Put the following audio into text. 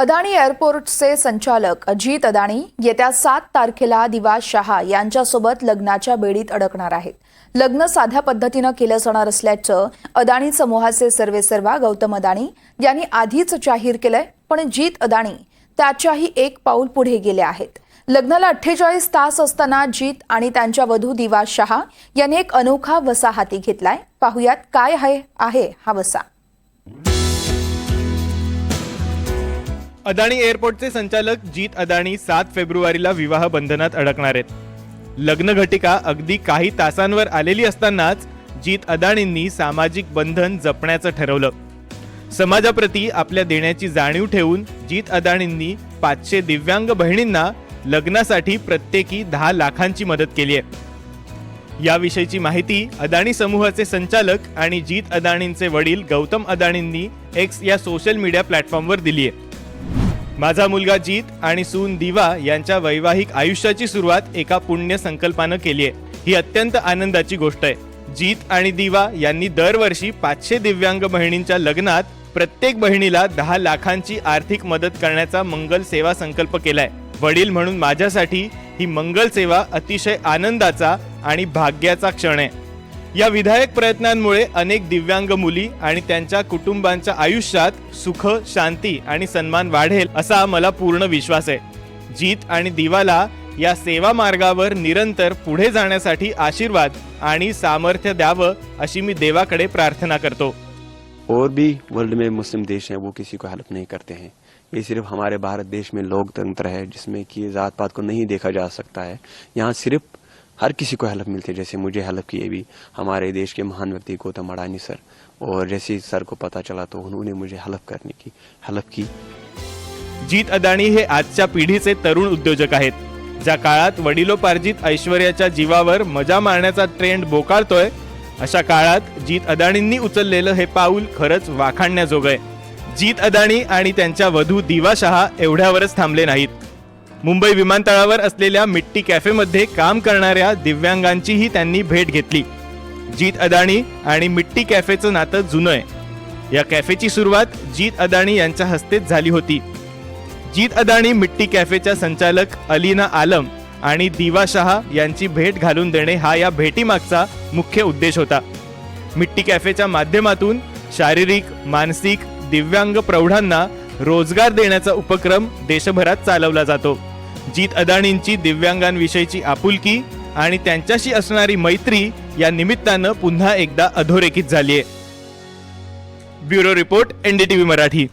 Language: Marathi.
अदाणी एअरपोर्टचे संचालक अजित अदाणी येत्या सात तारखेला दिवा शहा यांच्यासोबत लग्नाच्या बेडीत अडकणार आहेत. लग्न साध्या पद्धतीनं केलं जाणार असल्याचं अदाणी समूहाचे सर्वेसर्वा गौतम अदाणी यांनी आधीच जाहीर केलंय पण जीत अदाणी त्याच्याही एक पाऊल पुढे गेले आहेत. लग्नाला अठ्ठेचाळीस तास असताना जीत आणि त्यांच्या वधू दिवा शहा यांनी एक अनोखा वसा हाती घेतलाय. पाहुयात काय आहे हा वसा. अदाणी एअरपोर्टचे संचालक जीत अदाणी सात फेब्रुवारीला विवाह बंधनात अडकणार आहेत. लग्न घटिका अगदी काही तासांवर आलेली असतानाच जीत अदाणींनी सामाजिक बंधन जपण्याचं ठरवलं. समाजाप्रती आपल्या देण्याची जाणीव ठेवून जीत अदाणींनी पाचशे दिव्यांग बहिणींना लग्नासाठी प्रत्येकी दहा लाखांची मदत केली आहे. याविषयीची माहिती अदाणी समूहाचे संचालक आणि जीत अदाणींचे वडील गौतम अदाणींनी एक्स या सोशल मीडिया प्लॅटफॉर्मवर दिली आहे. माझा मुलगा जीत आणि सून दिवा यांच्या वैवाहिक आयुष्याची सुरुवात एका पुण्य संकल्पानं केली आहे. ही अत्यंत आनंदाची गोष्ट आहे. जीत आणि दिवा यांनी दरवर्षी पाचशे दिव्यांग बहिणींच्या लग्नात प्रत्येक बहिणीला दहा लाखांची आर्थिक मदत करण्याचा मंगल सेवा संकल्प केलाय. वडील म्हणून माझ्यासाठी ही मंगल सेवा अतिशय आनंदाचा आणि भाग्याचा क्षण आहे. या विधायक प्रयत्नांमुळे अनेक दिव्यांग मुली आणि त्यांच्या कुटुंबांच्या आयुष्यात सुख शांती आणि सन्मान वाढेल असा मला पूर्ण विश्वास आहे. जीत आणि दिवाला या सेवा मार्गावर निरंतर पुढे जाण्यासाठी आशीर्वाद आणि सामर्थ्य द्यावं अशी मी देवाकडे प्रार्थना करतो. और भी वर्ल्ड में मुस्लिम देश हैं वो किसी को हेल्प नहीं करते हैं। ये सिर्फ हमारे भारत देश में लोकतंत्र है जिसमें कि जात पात को नहीं देखा जा सकता है। यहाँ सिर्फ हर किसी को हेल्प मिलती है। जैसे मुझे हेल्प किए भी हमारे देश के महान व्यक्ति गौतम अडानी सर। और जैसे सर को पता चला तो उन्होंने मुझे हेल्प करने की हेल्प की। जीत अदानी हे आजच्या पिढीचे तरुण उद्योजक आहेत ज्या काळात वडिलोपार्जित ऐश्वर्याच्या जीवावर मजा मारण्याचा ट्रेंड बोकाळतोय अशा काळात जीत अदाणींनी उचललेलं हे पाऊल खरंच वाखाणण्याजोगं आहे. जीत अदाणी आणि त्यांच्या वधू दिवा शहा एवढ्यावरच थांबले नाहीत. मुंबई विमानतळावर असलेल्या मिट्टी कॅफेमध्ये काम करणाऱ्या दिव्यांगांचीही त्यांनी भेट घेतली. जीत अदाणी आणि मिट्टी कॅफेचं नातं जुनं आहे. या कॅफेची सुरुवात जीत अदाणी यांच्या हस्तेच झाली होती. जीत अदाणी मिट्टी कॅफेच्या संचालक अलीना आलम आणि दिवा शहा यांची भेट घालून देणे हा या भेटीमागचा मुख्य उद्देश होता. मिट्टी कॅफेच्या माध्यमातून शारीरिक मानसिक दिव्यांग प्रौढांना रोजगार देण्याचा उपक्रम देशभरात चालवला जातो. जीत अदाणींची दिव्यांगांविषयीची आपुलकी आणि त्यांच्याशी असणारी मैत्री या निमित्तानं पुन्हा एकदा अधोरेखित झालीय. Bureau report NDTV Marathi.